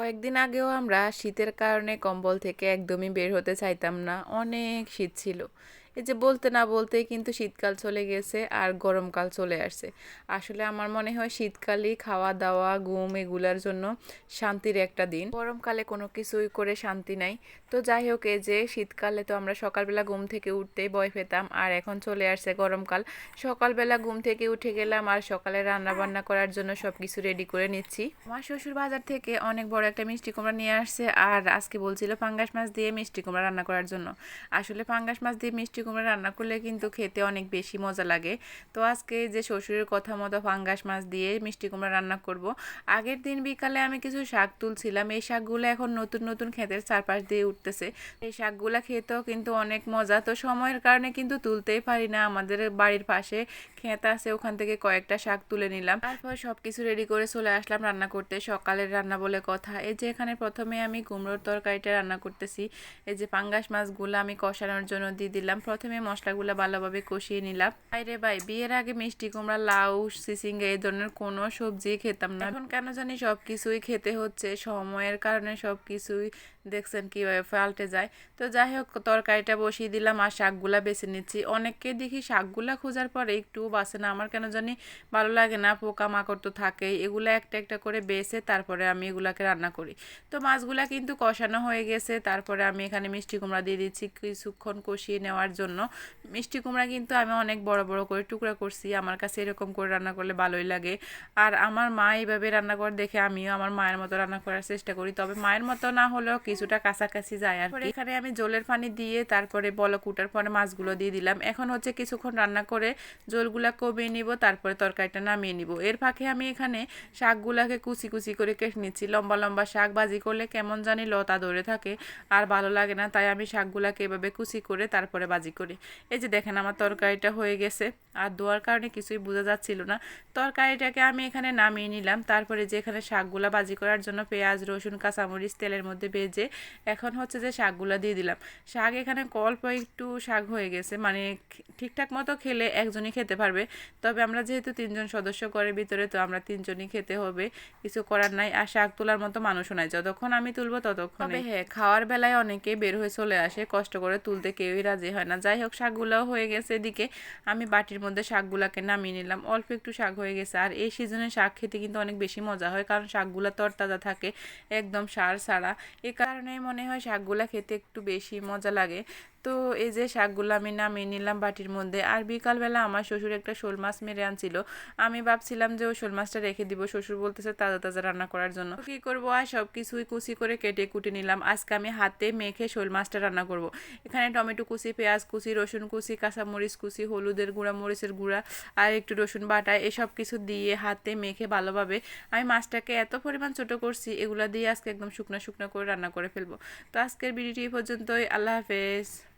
কয়েকদিন আগেও আমরা শীতের কারণে কম্বল থেকে একদমই বের হতে চাইতাম না, অনেক শীত ছিল। এই যে বলতে না বলতেই কিন্তু শীতকাল চলে গেছে আর গরমকাল চলে আসছে। আসলে আমার মনে হয় শীতকালই খাওয়া দাওয়া ঘুম এগুলার জন্য শান্তির একটা দিন। গরমকালে কোনো কিছুই করে শান্তি নাই। তো যাই হোক, এই যে শীতকালে তো আমরা সকালবেলা ঘুম থেকে উঠতেই ভয় পেতাম, আর এখন চলে আসছে গরমকাল। সকালবেলা ঘুম থেকে উঠে গেলাম আর সকালে রান্না বান্না করার জন্য সব কিছু রেডি করে নিচ্ছি। আমার শ্বশুর বাজার থেকে অনেক বড় একটা মিষ্টি কুমড়া নিয়ে আসছে, আর আজকে বলছিল পাঙ্গাস মাছ দিয়ে মিষ্টি কুমড়া রান্না করার জন্য। আসলে পাঙ্গাস মাছ দিয়ে মিষ্টি কুমড়া রান্না করলে কিন্তু খেতে অনেক বেশি মজা লাগে। তো আজকে যে শ্বশুরের কথা মতো ফাঙ্গাস মাছ দিয়ে মিষ্টি কুমড়া রান্না করব। আগের দিন বিকালে আমি কিছু শাক তুলছিলাম। এই শাকগুলো এখন নতুন নতুন ক্ষেতের চারপাশ দিয়ে উঠতেছে। এই শাকগুলো খেতেও কিন্তু অনেক মজা। তো সময়ের কারণে কিন্তু তুলতেই পারি না। আমাদের বাড়ির পাশে ক্ষেত আছে, ওখান থেকে কয়েকটা শাক তুলে নিলাম। তারপর সব কিছু রেডি করে চলে আসলাম রান্না করতে। সকালের রান্না বলে কথা। এই যে এখানে প্রথমে আমি কুমড়োর তরকারিটা রান্না করতেছি। এই যে পাঙ্গাস মাছগুলো আমি কষানোর জন্য দিয়ে দিলাম। প্রথমে মশলাগুলো ভালোভাবে কষিয়ে নিলাম। বাইরে ভাই, বিয়ের আগে মিষ্টি কুমড়া, লাউ, সিসিঙ্গা এই ধরনের কোনো সবজি খেতাম না। এখন কেন জানি সব কিছুই খেতে হচ্ছে, সময়ের কারণে সব কিছুই দেখছেন কীভাবে পাল্টে যায়। তো যাই হোক, তরকারিটা বসিয়ে দিলাম আর শাকগুলা বেছে নিচ্ছি। অনেককে দেখি শাকগুলা খোঁজার পরে একটু বাসে না। আমার কেন জানি ভালো লাগে না পোকা মাকড় তো থাকেই। এগুলো একটা একটা করে বেছে তারপরে আমি এগুলাকে রান্না করি। তো মাছগুলা কিন্তু কষানো হয়ে গেছে। তারপরে আমি এখানে মিষ্টি কুমড়া দিয়ে দিচ্ছি। কিছুক্ষণ কষিয়ে নেওয়ার জন্য মিষ্টি কুমড়া কিন্তু আমি অনেক বড় বড় করে টুকরা করছি। আমার কাছে এরকম করে রান্না করলে ভালোই লাগে। আর আমার মা এইভাবে রান্না করে দেখে আমিও আমার মায়ের মতো রান্না করার চেষ্টা করি। তবে মায়ের মতো না হলেও কিছুটা কাছাকাছি যায় আর এখানে আমি জলের পানি দিয়ে তারপরে বলক উঠার পরে মাছগুলো দিয়ে দিলাম। এখন হচ্ছে কিছুক্ষণ রান্না করে জলগুলা কমিয়ে নিব, তারপরে তরকারিটা নামিয়ে নিব। এর ফাঁকে আমি এখানে শাকগুলাকে কুচি কুচি করে কেটে নিচ্ছি। লম্বা লম্বা শাক ভাজি করলে কেমন জানি লতা ধরে থাকে আর ভালো লাগে না, তাই আমি শাকগুলাকে এভাবে কুচি করে তারপরে ভাজি করি। এই যে দেখেন আমার তরকারিটা হয়ে গেছে। আর দোয়ার কারণে কিছুই বোঝা যাচ্ছিল না। তরকারিটাকে আমি এখানে নামিয়ে নিলাম। তারপরে যে এখানে শাকগুলা ভাজি করার জন্য পেঁয়াজ, রসুন, কাঁচামরিচ তেলের মধ্যে ভেজে এখন হচ্ছে যে শাকগুলো দিয়ে দিলাম। শাক এখানে অল্প একটু শাক হয়ে গেছে। মানে ঠিকঠাক মতো খেলে একজনই খেতে পারবে। তবে আমরা যেহেতু তিনজন সদস্য করে ভিতরে, তো আমরা তিনজনই খেতে হবে। কিছু করার নাই। আর শাক তোলার মতো মানুষও নাই। যতক্ষণ আমি তুলবো ততক্ষণ। হ্যাঁ খাওয়ার বেলায় অনেকে বের হয়ে চলে আসে। কষ্ট করে তুলতে কেউই রাজি হয় না। যাই হোক শাকগুলোও হয়ে গেছে। এদিকে আমি বাটির মধ্যে শাকগুলাকে নামিয়ে নিলাম। অল্প একটু শাক হয়ে গেছে। আর এই সিজনে শাক খেতে কিন্তু অনেক বেশি মজা হয়, কারণ শাকগুলো তরতাজা থাকে, একদম সার ছাড়া। এ কারণে মনে হয় শাকগুলা খেতে একটু বেশি মজা লাগে। তো এই যে শাকগুলো আমি নামিয়ে নিলাম বাটির মধ্যে। আর বিকালবেলা আমার শ্বশুর একটা শোল মাছ মেরে আনছিল। আমি ভাবছিলাম যে ওই শোল মাছটা রেখে দিব। শ্বশুর বলতেছে তাজা তাজা রান্না করার জন্য। কি করব? আর সব কিছুই কুচি করে কেটে কুটে নিলাম। আজকে আমি হাতে মেখে শোল মাছটা রান্না করব। এখানে টমেটো কুচি, পেঁয়াজ কুচি, রসুন কুচি, কাঁচামরিচ কুচি, হলুদের গুঁড়া, মরিচের গুঁড়া আর একটু রসুন বাটা এসব কিছু দিয়ে হাতে মেখে ভালোভাবে আমি মাছটাকে এত পরিমাণ ছোট করছি, এগুলো দিয়ে আজকে একদম শুকনো শুকনো করে রান্না করে ফেলব। তো আজকের ভিডিওটি পর্যন্তই। আল্লাহ হাফেজ।